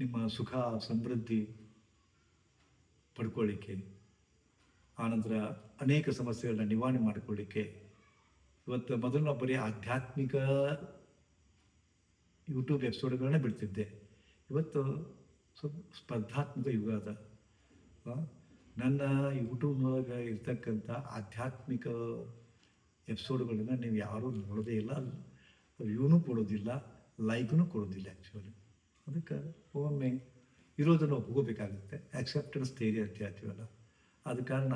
ನಿಮ್ಮ ಸುಖ, ಸಮೃದ್ಧಿ ಪಡ್ಕೊಳ್ಳಿಕ್ಕೆ, ಆನಂತರ ಅನೇಕ ಸಮಸ್ಯೆಗಳನ್ನ ನಿವಾರಣೆ ಮಾಡಿಕೊಳ್ಳಿಕ್ಕೆ ಇವತ್ತು ಮೊದಲು ನಾವು ಬರೀ ಆಧ್ಯಾತ್ಮಿಕ ಯೂಟ್ಯೂಬ್ ಎಪಿಸೋಡ್ಗಳನ್ನೇ ಬಿಡ್ತಿದ್ದೆ. ಇವತ್ತು ಸ್ವಲ್ಪ ಸ್ಪರ್ಧಾತ್ಮಕ ಯುಗ ಅದ. ನನ್ನ ಯೂಟ್ಯೂಬ್ನೊಳಗೆ ಇರ್ತಕ್ಕಂಥ ಆಧ್ಯಾತ್ಮಿಕ ಎಪಿಸೋಡ್ಗಳನ್ನು ನೀವು ಯಾರೂ ನೋಡೋದೇ ಇಲ್ಲ. ವ್ಯೂನೂ ಕೊಡೋದಿಲ್ಲ ಲೈಕ್ನೂ ಕೊಡೋದಿಲ್ಲ ಆ್ಯಕ್ಚುಲಿ ಅದಕ್ಕೆ ಒಮ್ಮೆ ಇರೋದನ್ನು ಒಪ್ಕೋಬೇಕಾಗುತ್ತೆ ಆಕ್ಸೆಪ್ಟೆನ್ಸ್ ಥೇರಿ ಅಂತ ಹೇಳ್ತೀವಲ್ಲ ಆದ ಕಾರಣ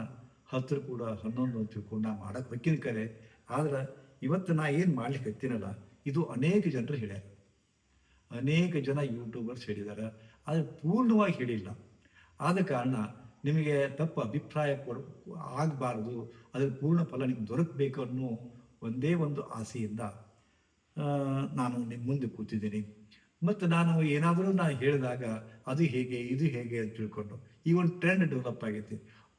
ಹತ್ರ ಕೂಡ ಹನ್ನೊಂದು ತಿಳ್ಕೊಂಡು ನಾ ಮಾಡೋಕ್ಕೆ ಬೇಕಿನ ಕರೆ. ಆದ್ರೆ ಇವತ್ತು ನಾ ಏನು ಮಾಡ್ಲಿಕ್ಕೆ ಹತ್ತೀನಲ್ಲ, ಇದು ಅನೇಕ ಜನರು ಹೇಳ್ಯಾರ. ಅನೇಕ ಜನ ಯೂಟ್ಯೂಬರ್ಸ್ ಹೇಳಿದ್ದಾರೆ ಆದರೆ ಪೂರ್ಣವಾಗಿ ಹೇಳಿಲ್ಲ. ಆದ ಕಾರಣ ನಿಮಗೆ ತಪ್ಪು ಅಭಿಪ್ರಾಯ ಕೊಡ, ಆಗಬಾರ್ದು. ಅದರ ಪೂರ್ಣ ಫಲ ನಿಮ್ಗೆ ದೊರಕಬೇಕು ಅನ್ನೋ ಒಂದೇ ಒಂದು ಆಸೆಯಿಂದ ನಾನು ನಿಮ್ಮ ಮುಂದೆ ಕೂತಿದ್ದೀನಿ. ಮತ್ತು ನಾನು ಏನಾದರೂ ನಾನು ಹೇಳಿದಾಗ ಅದು ಹೇಗೆ, ಇದು ಹೇಗೆ ಅಂತ ತಿಳ್ಕೊಂಡು ಈ ಒಂದು ಟ್ರೆಂಡ್ ಡೆವಲಪ್ ಆಗೈತಿ.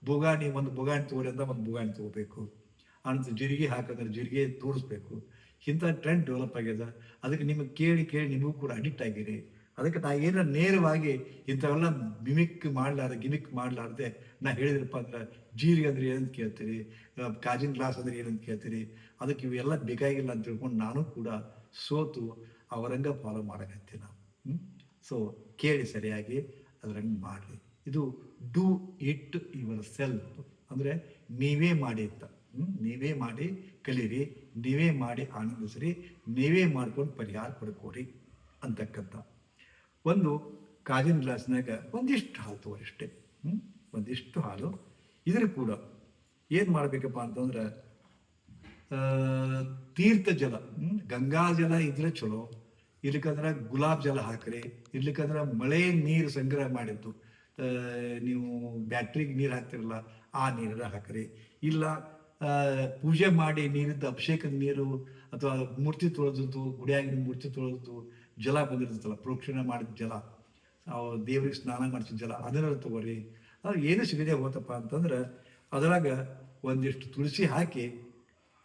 ಬುಗಾಣಿ ಒಂದು ಬುಗಾಣಿ ತೋರಿಂದ ಒಂದು ಬುಗಾಣಿ ತಗೋಬೇಕು. ಅಂತ ಜೀರಿಗೆ ಹಾಕಿದ್ರೆ ಜೀರಿಗೆ ತೋರಿಸ್ಬೇಕು. ಇಂಥ ಟ್ರೆಂಡ್ ಡೆವಲಪ್ ಆಗ್ಯದ. ಅದಕ್ಕೆ ನಿಮಗೆ ಕೇಳಿ ಕೇಳಿ ನಿಮಗೂ ಕೂಡ ಅಡಿಕ್ಟ್ ಆಗಿರಿ. ಅದಕ್ಕೆ ನಾ ಏನ ನೇರವಾಗಿ ಇಂಥವೆಲ್ಲ ಮಿಮಿಕ್ ಮಾಡಲಾರ್ದೆ ಗಿಮಿಕ್ ಮಾಡಲಾರ್ದೆ ನಾ ಹೇಳಿದ್ರಪ್ಪ ಅಂದ್ರೆ ಜೀರಿಗೆ ಅಂದ್ರೆ ಏನಂತ ಕೇಳ್ತೀರಿ ಕಾಜಿನ ಗ್ಲಾಸ್ ಅಂದ್ರೆ ಏನಂತ ಕೇಳ್ತೀರಿ, ಅದಕ್ಕೆ ಇವೆಲ್ಲ ಬೇಕಾಗಿಲ್ಲ ಅಂತ ತಿಳ್ಕೊಂಡು ನಾನು ಕೂಡ ಸೋತು ಅವರಂಗ ಫಾಲೋ ಮಾಡಕತ್ತೀನಿ ನಾವು ಸೊ ಕೇಳಿ ಸರಿಯಾಗಿ ಅದರಂಗೆ ಮಾಡಲಿ. ಇದು ಡೂ ಇಟ್ ಯುವರ್ ಸೆಲ್ಫ್ ಅಂದರೆ ನೀವೇ ಮಾಡಿ ಅಂತ? ನೀವೇ ಮಾಡಿ ಕಲೀರಿ, ನೀವೇ ಮಾಡಿ ಆನಂದಿಸ್ರಿ, ನೀವೇ ಮಾಡ್ಕೊಂಡು ಪರಿಹಾರ ಪಡ್ಕೋರಿ ಅಂತಕ್ಕಂಥ. ಒಂದು ಕಾಜಿನ ಗ್ಲಾಸ್ನಾಗ ಒಂದಿಷ್ಟು ಹಾಲು ತೋರಿಷ್ಟೆ ಹ್ಮ್? ಒಂದಿಷ್ಟು ಹಾಲು. ಇದ್ರ ಕೂಡ ಏನು ಮಾಡಬೇಕಪ್ಪ ಅಂತಂದ್ರೆ ತೀರ್ಥ ಜಲ? ಗಂಗಾ ಜಲ ಇದ್ರೆ ಚಲೋ. ಇರ್ಲಿಕ್ಕಂದ್ರೆ ಗುಲಾಬ್ ಜಲ ಹಾಕ್ರಿ ಇರ್ಲಿಕ್ಕಂದ್ರೆ ಮಳೆ ನೀರು ಸಂಗ್ರಹ ಮಾಡಿದ್ದು ನೀವು ಬ್ಯಾಟ್ರಿಗೆ ನೀರು ಹಾಕ್ತಿರಲ್ಲ, ಆ ನೀರನ್ನ ಹಾಕ್ರಿ. ಇಲ್ಲ ಪೂಜೆ ಮಾಡಿ ನೀರಿದ್ದು ಅಭಿಷೇಕದ ನೀರು ಅಥವಾ ಮೂರ್ತಿ ತೊಳೆದದ್ದು ಗುಡಿಯಾಗಿ ಮೂರ್ತಿ ತೊಳೆದದ್ದು, ಜಲ ಬಂದಿರ್ತಲ್ಲ ಪ್ರೋಕ್ಷಣೆ ಮಾಡಿದ ಜಲ ದೇವರಿಗೆ ಸ್ನಾನ ಮಾಡಿಸಿದ ಜಲ ಅದನ್ನ ತಗೋರಿ. ಅದು ಏನು ಸಿಗದೆ ಹೋತಪ್ಪ ಅಂತಂದ್ರೆ ಅದರಾಗ ಒಂದಿಷ್ಟು ತುಳಸಿ ಹಾಕಿ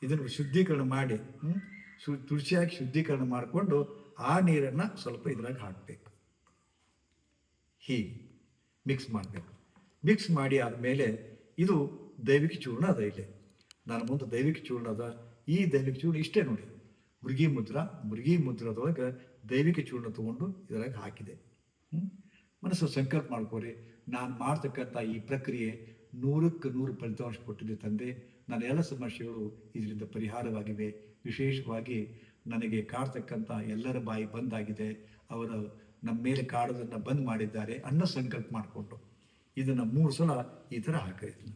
ಇದನ್ನು ಶುದ್ಧೀಕರಣ ಮಾಡಿ ತುಳಸಿ ಹಾಕಿ ಶುದ್ಧೀಕರಣ ಮಾಡಿಕೊಂಡು ಆ ನೀರನ್ನು ಸ್ವಲ್ಪ ಇದ್ರಾಗ ಹಾಕಬೇಕು. ಹೀಗೆ ಮಿಕ್ಸ್ ಮಾಡಬೇಕು. ಮಿಕ್ಸ್ ಮಾಡಿ ಆದಮೇಲೆ ಇದು ದೈವಿಕ ಚೂರ್ಣ ಅದ ಇಲ್ಲಿ. ನಾನು ಮುಂದೆ ದೈವಿಕ ಚೂರ್ಣ ಅದ. ಈ ದೈವಿಕ ಚೂರ್ಣ ಇಷ್ಟೇ ನೋಡಿ. ಮುರುಗಿ ಮುದ್ರ, ಮುರುಗಿ ಮುದ್ರದೊಳಗೆ ದೈವಿಕ ಚೂರ್ಣ ತೊಗೊಂಡು ಇದ್ರಾಗ ಹಾಕಿದೆ? ಮನಸ್ಸು ಸಂಕಲ್ಪ ಮಾಡ್ಕೋರಿ. ನಾನು ಮಾಡ್ತಕ್ಕಂಥ ಈ ಪ್ರಕ್ರಿಯೆ ನೂರಕ್ಕೆ ನೂರು ಫಲಿತಾಂಶ ಕೊಟ್ಟಿದೆ ತಂದೆ. ನನ್ನ ಎಲ್ಲ ಸಮಸ್ಯೆಗಳು ಇದರಿಂದ ಪರಿಹಾರವಾಗಿವೆ. ವಿಶೇಷವಾಗಿ ನನಗೆ ಕಾಡ್ತಕ್ಕಂಥ ಎಲ್ಲರ ಬಾಯಿ ಬಂದಾಗಿದೆ, ಅವರು ನಮ್ಮ ಮೇಲೆ ಕಾಡೋದನ್ನು ಬಂದ್ ಮಾಡಿದ್ದಾರೆ ಅನ್ನೋ ಸಂಕಲ್ಪ ಮಾಡಿಕೊಂಡು ಇದನ್ನು ಮೂರು ಸಲ ಈ ಥರ ಹಾಕಿರಿ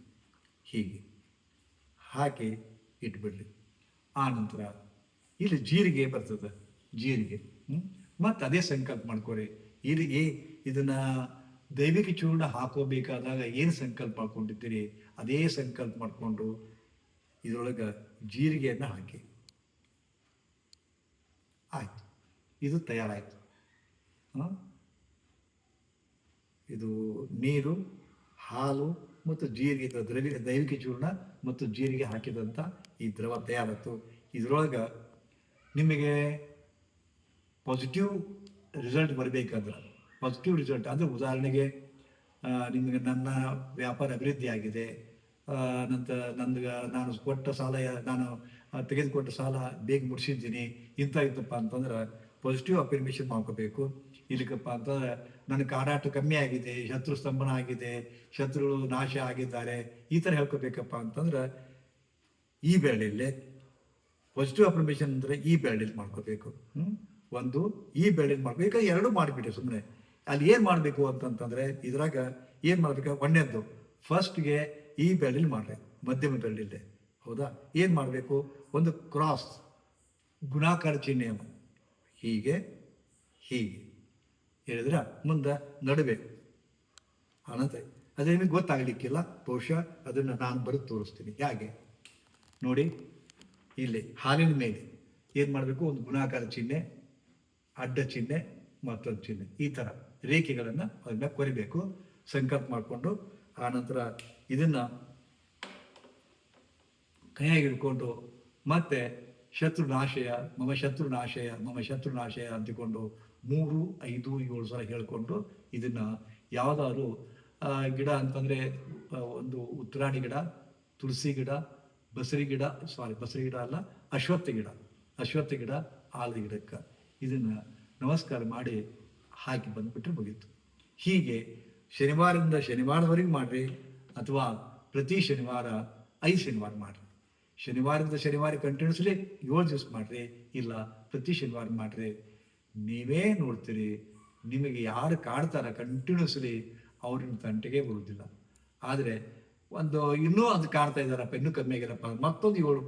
ಹೀಗೆ. ಹಾಕಿ ಇಟ್ಬಿಡ್ರಿ ನಂತರ ಇಲ್ಲಿ ಜೀರಿಗೆ ಬರ್ತದೆ, ಜೀರಿಗೆ. ಮತ್ತು ಅದೇ ಸಂಕಲ್ಪ ಮಾಡ್ಕೊರಿ. ಇಲ್ಲಿ ಏ, ಇದನ್ನ ದೈವಿಕ ಚೂರ್ಣ ಹಾಕೋಬೇಕಾದಾಗ ಏನು ಸಂಕಲ್ಪ ಮಾಡ್ಕೊಂಡಿದ್ದೀರಿ? ಅದೇ ಸಂಕಲ್ಪ ಮಾಡಿಕೊಂಡು ಇದರೊಳಗೆ ಜೀರಿಗೆಯನ್ನು ಹಾಕಿ. ಆಯ್ತು. ಇದು ತಯಾರಾಯಿತು. ಇದು ನೀರು, ಹಾಲು ಮತ್ತು ಜೀರಿಗೆ ದ್ರವಿ, ದೈವಿಕ ಚೂರ್ಣ ಮತ್ತು ಜೀರಿಗೆ ಹಾಕಿದಂಥ ಈ ದ್ರವ ತಯಾರಾಯಿತು. ಇದರೊಳಗೆ ನಿಮಗೆ ಪಾಸಿಟಿವ್ ರಿಸಲ್ಟ್ ಬರಬೇಕಂದ್ರೆ ಪಾಸಿಟಿವ್ ರಿಸಲ್ಟ್ ಅಂದರೆ ಉದಾಹರಣೆಗೆ ನಿಮಗೆ ನನ್ನ ವ್ಯಾಪಾರ ಅಭಿವೃದ್ಧಿ ಆಗಿದೆ. ನಂತರ ನನಗೆ ನಾನು ಕೊಟ್ಟ ಸಾಲ ನಾನು ಆ, ತೆಗೆದುಕೊಟ್ಟ ಸಾಲ ಬೇಗ ಮುಡಿಸಿದ್ದೀನಿ ಇಂಥ ಇತ್ತಪ್ಪ ಅಂತಂದ್ರೆ ಪಾಸಿಟಿವ್ ಅಫರ್ಮೇಷನ್ ಮಾಡ್ಕೋಬೇಕು. ಇದಕ್ಕಪ್ಪ ಅಂತಂದ್ರೆ ನನ್ನ ಕಾಡಾಟ ಕಮ್ಮಿ ಆಗಿದೆ ಶತ್ರು ಸ್ತಂಭನ ಆಗಿದೆ ಶತ್ರುಗಳು ನಾಶ ಆಗಿದ್ದಾರೆ ಈ ಥರ ಹೇಳ್ಕೋಬೇಕಪ್ಪ ಅಂತಂದ್ರೆ ಈ ಬೆಳೆಯಲ್ಲಿ ಪಾಸಿಟಿವ್ ಅಫರ್ಮೇಷನ್ ಅಂದರೆ ಈ ಬೆಳೆಯಲ್ಲಿ ಮಾಡ್ಕೋಬೇಕು. ಒಂದು ಈ ಬೆಳೆಯಲ್ಲಿ ಮಾಡ್ಬೇಕು. ಈಗ ಎರಡು ಮಾಡಿಬಿಟ್ಟೆ ಸುಮ್ಮನೆ ಅಲ್ಲಿ ಏನು ಮಾಡಬೇಕು ಅಂತಂತಂದರೆ ಇದ್ರಾಗ ಏನು ಮಾಡಬೇಕು? ಒಂದನೇದ್ದು ಫಸ್ಟ್ಗೆ ಈ ಬೆಳೆಯಲ್ಲಿ ಮಾಡ್ರಿ ಮಧ್ಯಮ ಬೆಳ್ಳಿಲ್ಲೇ ಹೌದಾ? ಏನು ಮಾಡಬೇಕು? ಒಂದು ಕ್ರಾಸ್, ಗುಣಾಕಾರ ಚಿಹ್ನೆ ಹೀಗೆ ಹೀಗೆ. ಹೇಳಿದ್ರೆ ಮುಂದೆ ನಡುವೆ. ಅನಂತ. ಅದೇ ನಿಮಗೆ ಗೊತ್ತಾಗಲಿಕ್ಕಿಲ್ಲ. ಬಹುಶಃ ಅದನ್ನು ನಾನು ಬರೆದು ತೋರಿಸ್ತೀನಿ. ಹೇಗೆ? ನೋಡಿ, ಇಲ್ಲಿ ಹಾಲಿನ ಮೇಲೆ. ಏನು ಮಾಡಬೇಕು? ಒಂದು ಗುಣಾಕಾರ ಚಿಹ್ನೆ, ಅಡ್ಡ ಚಿಹ್ನೆ, ಮತ್ತೊಂದು ಚಿಹ್ನೆ. ಈ ಥರ ರೇಖೆಗಳನ್ನು ಅದನ್ನ ಕೊರಿಬೇಕು. ಸಂಕಲ್ಪ ಮಾಡಿಕೊಂಡು ಆನಂತರ ಇದನ್ನು ಕೈಯಾಗಿ ಹಿಡ್ಕೊಂಡು ಮತ್ತೆ ಶತ್ರುನಾಶಯ, ಮಮ ಶತ್ರುನಾಶಯ ಮಮ ಶತ್ರುನಾಶಯ ಅಂತಿಕೊಂಡು ಮೂರು, ಐದು, ಏಳು ಸಲ ಹೇಳ್ಕೊಂಡು ಇದನ್ನು ಯಾವುದಾದ್ರು ಗಿಡ ಅಂತಂದರೆ ಒಂದು ಉತ್ತರಾಣಿ ಗಿಡ, ತುಳಸಿ ಗಿಡ, ಬಸರಿ ಗಿಡ ಸಾರಿ ಬಸರಿ ಗಿಡ ಅಲ್ಲ, ಅಶ್ವತ್ಥ ಗಿಡ ಅಶ್ವತ್ಥ ಗಿಡ, ಆಲದ ಗಿಡಕ್ಕೆ ಇದನ್ನು ನಮಸ್ಕಾರ ಮಾಡಿ ಹಾಕಿ ಬಂದುಬಿಟ್ರೆ ಮುಗೀತು. ಹೀಗೆ ಶನಿವಾರದಿಂದ ಶನಿವಾರದವರೆಗೆ ಮಾಡಿರಿ, ಅಥವಾ ಪ್ರತಿ ಶನಿವಾರ, ಐದು ಶನಿವಾರ ಮಾಡಿರಿ. ಶನಿವಾರದಿಂದ ಶನಿವಾರ ಕಂಟಿನ್ಯೂಸ್ಲಿ ಏಳು ದಿವಸ ಮಾಡಿರಿ, ಇಲ್ಲ ಪ್ರತಿ ಶನಿವಾರ ಮಾಡಿರಿ. ನೀವೇ ನೋಡ್ತೀರಿ, ನಿಮಗೆ ಯಾರು ಕಾಡ್ತಾರ ಕಂಟಿನ್ಯೂಸ್ಲಿ ಅವ್ರಿನ ತಂಟೆಗೆ ಬರುವುದಿಲ್ಲ ಆದರೆ ಒಂದು ಇನ್ನೂ ಅದು ಕಾಡ್ತಾ ಇದ್ದಾರಪ್ಪ, ಇನ್ನೂ ಕಮ್ಮಿ ಆಗಿಲ್ಲಪ್ಪ ಮತ್ತೊಂದು ಏಳು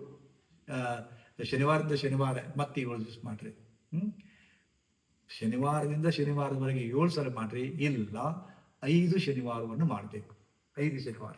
ಶನಿವಾರದಿಂದ ಶನಿವಾರ ಮತ್ತೆ ಏಳು ದಿವಸ ಮಾಡಿರಿ. ಹ್ಞೂ ಶನಿವಾರದಿಂದ ಶನಿವಾರದವರೆಗೆ ಏಳು ಸಲ ಮಾಡಿರಿ, ಇಲ್ಲ ಐದು ಶನಿವಾರವನ್ನು ಮಾಡಬೇಕು. ಐದು ಶನಿವಾರ.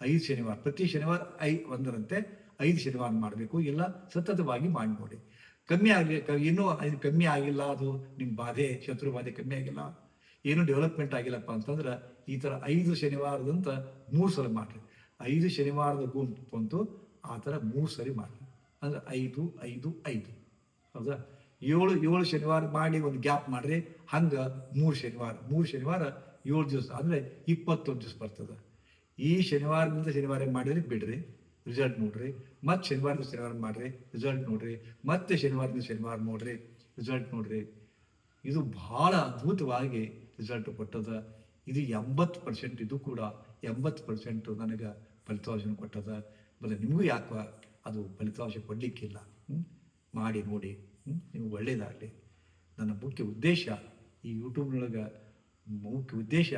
ಐದು ಶನಿವಾರ, ಪ್ರತಿ ಶನಿವಾರ ಐ ಒಂದರಂತೆ ಐದು ಶನಿವಾರ ಮಾಡಬೇಕು ಇಲ್ಲ ಸತತವಾಗಿ ಮಾಡಿ ನೋಡಿ ಕಮ್ಮಿ ಆಗಲಿ ಇನ್ನೂ ಇದು ಕಮ್ಮಿ ಆಗಿಲ್ಲ, ಅದು ನಿಮ್ಮ ಬಾಧೆ, ಶತ್ರು ಬಾಧೆ ಕಮ್ಮಿ ಆಗಿಲ್ಲ. ಏನು ಡೆವಲಪ್ಮೆಂಟ್ ಆಗಿಲ್ಲಪ್ಪ ಅಂತಂದ್ರೆ, ಈ ಥರ ಐದು ಶನಿವಾರದಂತ ಮೂರು ಸಲ ಮಾಡಿರಿ. ಐದು ಶನಿವಾರದ ಗುಂಪು ಬಂತು, ಆ ಥರ ಮೂರು ಸರಿ ಮಾಡಿರಿ. ಅಂದ್ರೆ ಐದು ಐದು ಐದು. ಹೌದಾ? ಏಳು ಏಳು ಶನಿವಾರ ಮಾಡಿ ಒಂದು ಗ್ಯಾಪ್ ಮಾಡ್ರಿ, ಹಂಗೆ ಮೂರು ಶನಿವಾರ ಮೂರು ಶನಿವಾರ ಏಳು ದಿವಸ, ಅಂದರೆ ಇಪ್ಪತ್ತೊಂದು ದಿವಸ ಬರ್ತದೆ. ಈ ಶನಿವಾರದಿಂದ ಶನಿವಾರ ಮಾಡಿದ್ರೆ ಬಿಡ್ರಿ. ರಿಸಲ್ಟ್ ನೋಡ್ರಿ. ಮತ್ತೆ ಶನಿವಾರದಿಂದ ಶನಿವಾರ ಮಾಡ್ರಿ ರಿಸಲ್ಟ್ ನೋಡ್ರಿ. ಮತ್ತೆ ಶನಿವಾರದಿಂದ ಶನಿವಾರ ನೋಡ್ರಿ ರಿಸಲ್ಟ್ ನೋಡ್ರಿ. ಇದು ಬಹಳ ಅದ್ಭುತವಾಗಿ ರಿಸಲ್ಟ್ ಕೊಟ್ಟದ. ಇದು ಎಂಬತ್ತು ಪರ್ಸೆಂಟ್ ಇದು ಕೂಡ ಎಂಬತ್ತು ಪರ್ಸೆಂಟು ನನಗೆ ಫಲಿತಾಂಶ ಕೊಟ್ಟದ. ಮತ್ತು ನಿಮಗೂ ಯಾಕೆ ಅದು ಫಲಿತಾಂಶ ಕೊಡಲಿಕ್ಕಿಲ್ಲ? ಮಾಡಿ ನೋಡಿ. ನಿಮ್ಗೆ ಒಳ್ಳೆಯದಾಗಲಿ ನನ್ನ ಮುಖ್ಯ ಉದ್ದೇಶ ಈ ಯೂಟ್ಯೂಬ್ನೊಳಗೆ ಮುಖ್ಯ ಉದ್ದೇಶ,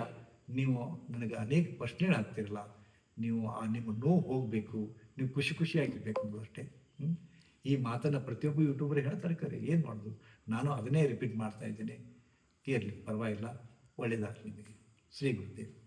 ನೀವು ನನಗೆ ಅನೇಕ ಪ್ರಶ್ನೆಗಳು ಆಗ್ತಿರಲ್ಲ ನೀವು ನಿಮ್ಮ ನೋವು ಹೋಗಬೇಕು, ನೀವು ಖುಷಿ ಖುಷಿಯಾಗಿರ್ಬೇಕು ಅಷ್ಟೇ? ಈ ಮಾತನ್ನು ಪ್ರತಿಯೊಬ್ಬ ಯೂಟ್ಯೂಬರ್ ಹೇಳ್ತಾರೆ ಕರೆ, ಏನು ಮಾಡೋದು? ನಾನು ಅದನ್ನೇ ರಿಪೀಟ್ ಮಾಡ್ತಾ ಇದ್ದೀನಿ. ಇರಲಿ, ಪರವಾಗಿಲ್ಲ ಒಳ್ಳೆಯದಾಗಲಿ ನಿಮಗೆ. ಶ್ರೀ ಗುರುದೇವ್.